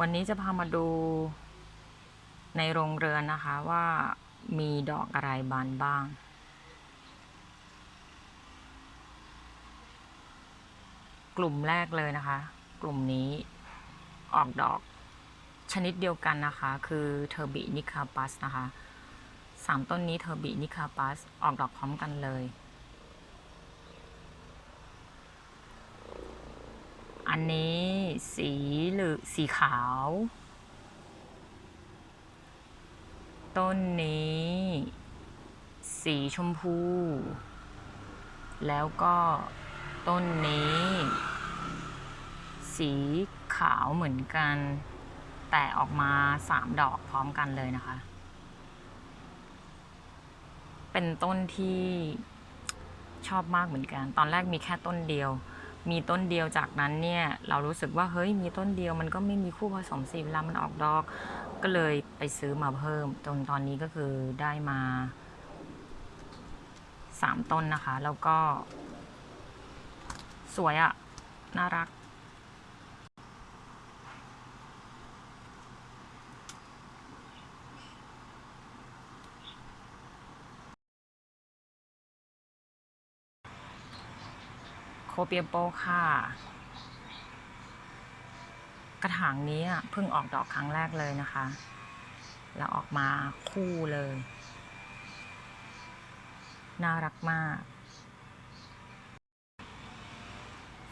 วันนี้จะพามาดูในโรงเรือนนะคะว่ามีดอกอะไรบานบ้าง กลุ่มแรกเลยนะคะ กลุ่มนี้ออกดอกชนิดเดียวกันนะคะ คือเทอร์บินิคาปัสนะคะสามต้นนี้เทอร์บินิคาปัสออกดอกพร้อมกันเลย อันนี้ สีหรือสีขาว ต้นนี้ สีชมพู แล้วก็ต้นนี้ สีขาวเหมือนกัน แต่ออกมาสามดอกพร้อมกันเลยนะคะ เป็นต้นที่ชอบมากเหมือนกัน ตอนแรกมีแค่ต้นเดียว มีต้นเดียวจากนั้นเนี่ยเรารู้สึกว่าเฮ้ยมีต้นเดียวมันก็ไม่มีคู่ผสมสีเวลามันออกดอก ก็เลยไปซื้อมาเพิ่มจนตอนนี้ก็คือได้มาสามต้นนะคะ แล้วก็ สวยอะน่ารัก เปียโปค่ะ กระถางนี้เพิ่งออกดอกครั้งแรกเลยนะคะ แล้วออกมาคู่เลย น่ารักมาก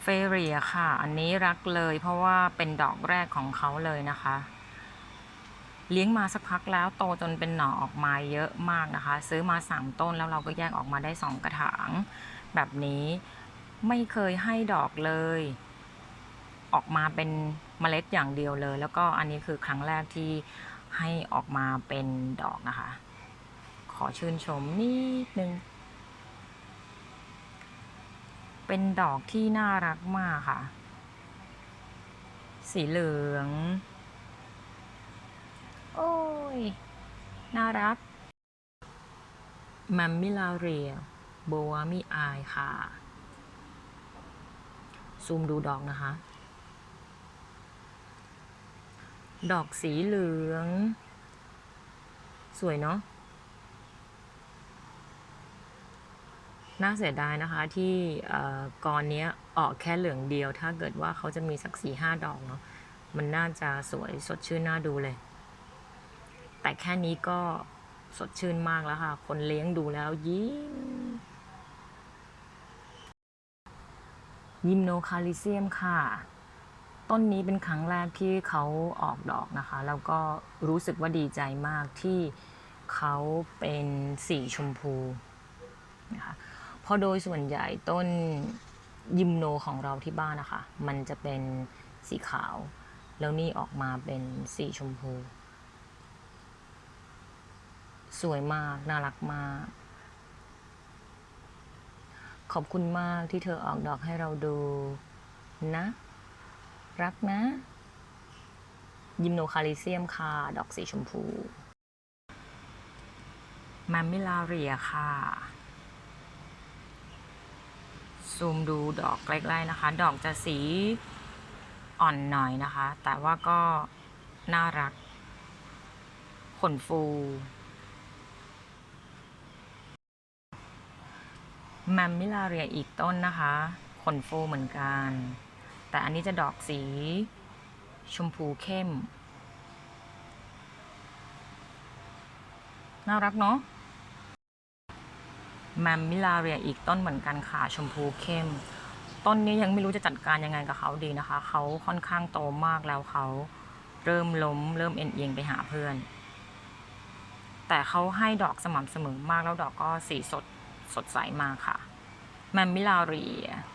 เฟเรียค่ะ อันนี้รักเลยเพราะว่าเป็นดอกแรกของเขาเลยนะคะ เลี้ยงมาสักพักแล้วโตจนเป็นหน่อออกมาเยอะมากนะคะ ซื้อมาสามต้นแล้วเราก็แยกออกมาได้สองกระถาง แบบนี้ ไม่เคยให้ดอกเลย ออกมาเป็นเมล็ดอย่างเดียวเลย แล้วก็อันนี้คือครั้งแรกที่ให้ออกมาเป็นดอกนะคะ ขอชื่นชมนิดนึง เป็นดอกที่น่ารักมากค่ะ สีเหลือง โอ้ย น่ารัก มัมมิลาเรียโบวามิอายค่ะ ซูมดูดอกนะคะ ดอกสีเหลือง สวยเนาะ น่าเสียดายนะคะที่เอ่อกรเนี้ยออกแค่เหลืองเดียว ถ้าเกิดว่าเขาจะมีสักสี่ห้าดอกเนาะ มันน่าจะสวยสดชื่นน่าดูเลย แต่แค่นี้ก็สดชื่นมากแล้วค่ะ คนเลี้ยงดูแล้วยิ้ม ยิมโนคาลิเซียมค่ะ ต้นนี้เป็นครั้งแรกที่เขาออกดอกนะคะ แล้วก็รู้สึกว่าดีใจมากที่เขาเป็นสีชมพูนะคะเพราะโดยส่วนใหญ่ต้นยิมโนของเราที่บ้านนะคะ มันจะเป็นสีขาว แล้วนี่ออกมาเป็นสีชมพู สวยมาก น่ารักมาก ขอบคุณมากที่เธอออกดอกให้เราดู นะ รักนะ ยิมโนคาลิเซียมค่ะ ดอกสีชมพูมัมมิลาเรียค่ะ ซูมดูดอกใกล้ๆนะคะ ดอกจะสีอ่อนหน่อยนะคะ แต่ว่าก็น่ารัก ขนฟู แมมมิลาเรียอีกต้นนะคะขนฟูเหมือนกัน แต่อันนี้จะดอกสี ชมพูเข้ม น่ารักเนาะแมมมิลาเรียอีกต้นเหมือนกันค่ะ ชมพูเข้ม ต้นนี้ยังไม่รู้จะจัดการยังไงกับเขาดีนะคะ เขาค่อนข้างโตมากแล้วเขาเริ่มล้ม เริ่มเอ็นเอียงไปหาเพื่อน แต่เขาให้ดอกสม่ำเสมอมากแล้วดอกก็สีสด สดใสมากค่ะแมมมิลาเรีย